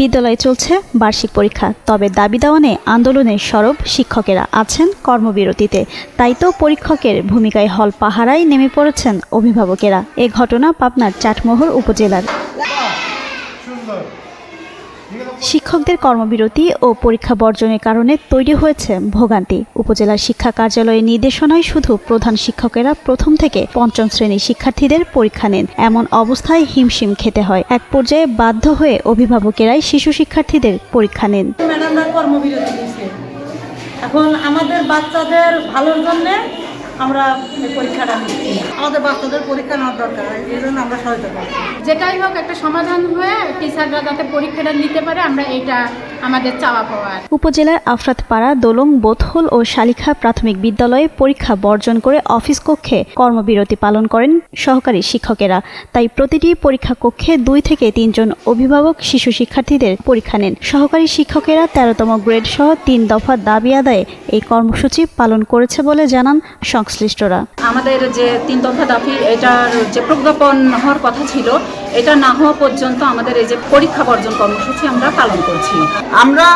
বিদ্যালয়ে চলছে বার্ষিক পরীক্ষা। তবে দাবি দাওয়ানে আন্দোলনের সরব শিক্ষকেরা আছেন কর্মবিরতিতে। তাই তো পরীক্ষকের ভূমিকায় হল পাহারায় নেমে পড়েছেন অভিভাবকেরা। এ ঘটনা পাবনার চাটমোহর উপজেলার। শিক্ষকদের কর্মবিরতি ও পরীক্ষা বর্জনের কারণে তৈরি হয়েছে ভোগান্তি। উপজেলার শিক্ষা কার্যালয়ের নির্দেশনায় শুধু প্রধান শিক্ষকেরা প্রথম থেকে পঞ্চম শ্রেণির শিক্ষার্থীদের পরীক্ষা নেন। এমন অবস্থায় হিমশিম খেতে হয়। এক পর্যায়ে বাধ্য হয়ে অভিভাবকেরাই শিশু শিক্ষার্থীদের পরীক্ষা নেন। এখন আমাদের বাচ্চাদের ভালোর জন্য আমরা পরীক্ষাটা নিচ্ছি আমাদের বাচ্চাদের পরীক্ষা নেওয়ার দরকার, এই জন্য আমরা সহায়তা করছি। যেটাই হোক, একটা সমাধান হয়ে টিচাররা যাতে পরীক্ষাটা নিতে পারে, আমরা এইটা আমাদের চাওয়া পাওয়ার। উপজেলার আফরাতপাড়া দোলং বোথল ও শালিখা প্রাথমিক বিদ্যালয়ে পরীক্ষা বর্জন করে অফিস কক্ষে কর্মবিরতি পালন করেন সহকারী শিক্ষকেরা। তাই প্রতিটি পরীক্ষা কক্ষে দুই থেকে তিনজন অভিভাবক শিশু শিক্ষার্থীদের পরীক্ষা নেন। সহকারী শিক্ষকেরা তেরোতম গ্রেড সহ তিন দফা দাবি আদায়ে এই কর্মসূচি পালন করেছে বলে জানান সংশ্লিষ্টরা। আমাদের যে তিন দফা দাবি এটার যে প্রজ্ঞাপন হওয়ার কথা ছিল এটা না হওয়া পর্যন্ত আমাদের এই যে পরীক্ষা বর্জন কর্মসূচি আমরা পালন করছি। আমরা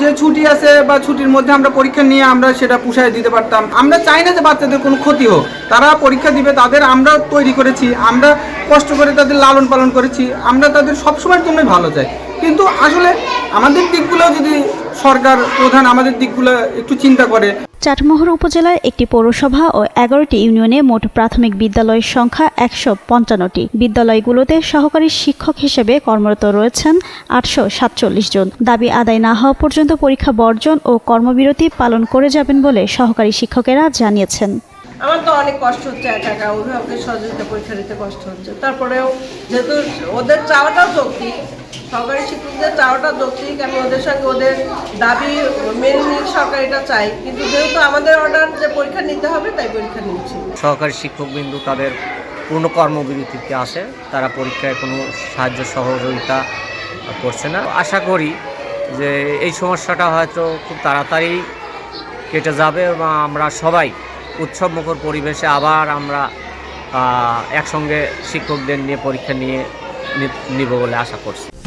যে ছুটি আছে বা ছুটির মধ্যে আমরা পরীক্ষা নিয়ে আমরা সেটা পুষায় দিতে পারতাম। আমরা চাই না যে বাচ্চাদের কোনো ক্ষতি হোক। তারা পরীক্ষা দিবে, তাদের আমরা তৈরি করেছি, আমরা কষ্ট করে তাদের লালন পালন করেছি, আমরা তাদের সবসময়ের জন্যই ভালো চাই। কিন্তু আসলে আমাদের দিকগুলো যদি সরকার প্রধান আমাদের দিকগুলো একটু চিন্তা করে চাটমোহর উপজেলার একটি পৌরসভা ও এগারোটি ইউনিয়নে মোট প্রাথমিক বিদ্যালয়ের সংখ্যা একশো পঞ্চান্নটি। বিদ্যালয়গুলোতে সহকারী শিক্ষক হিসেবে কর্মরত রয়েছেন আটশো সাতচল্লিশ জন। দাবি আদায় না হওয়া পর্যন্ত পরীক্ষা বর্জন ও কর্মবিরতি পালন করে যাবেন বলে সহকারী শিক্ষকেরা জানিয়েছেন। আমার তো অনেক কষ্ট হচ্ছে একা একা, অভিভাবকের সহযোগিতা পরীক্ষা দিতে কষ্ট হচ্ছে। তারপরেও যেহেতু ওদের চাওয়াটাও যৌক্তিক সরকারি শিক্ষকদের চাওয়াটা যৌক্তিক, আমি ওদের সঙ্গে ওদের দাবি মেনে সরকারিটা চাই। কিন্তু যেহেতু আমাদের অর্ডার যে পরীক্ষা নিতে হবে, তাই পরীক্ষা নিচ্ছি। সহকারী শিক্ষকবিন্দু তাদের পূর্ণ কর্মবিরতিতে আসে, তারা পরীক্ষায় কোনো সাহায্য সহযোগিতা করছে না। আশা করি যে এই সমস্যাটা হয়তো খুব তাড়াতাড়ি কেটে যাবে এবং আমরা সবাই উৎসব মুখর পরিবেশে আবার আমরা একসঙ্গে শিক্ষকদের নিয়ে পরীক্ষা নিয়ে নিব বলে আশা করছি।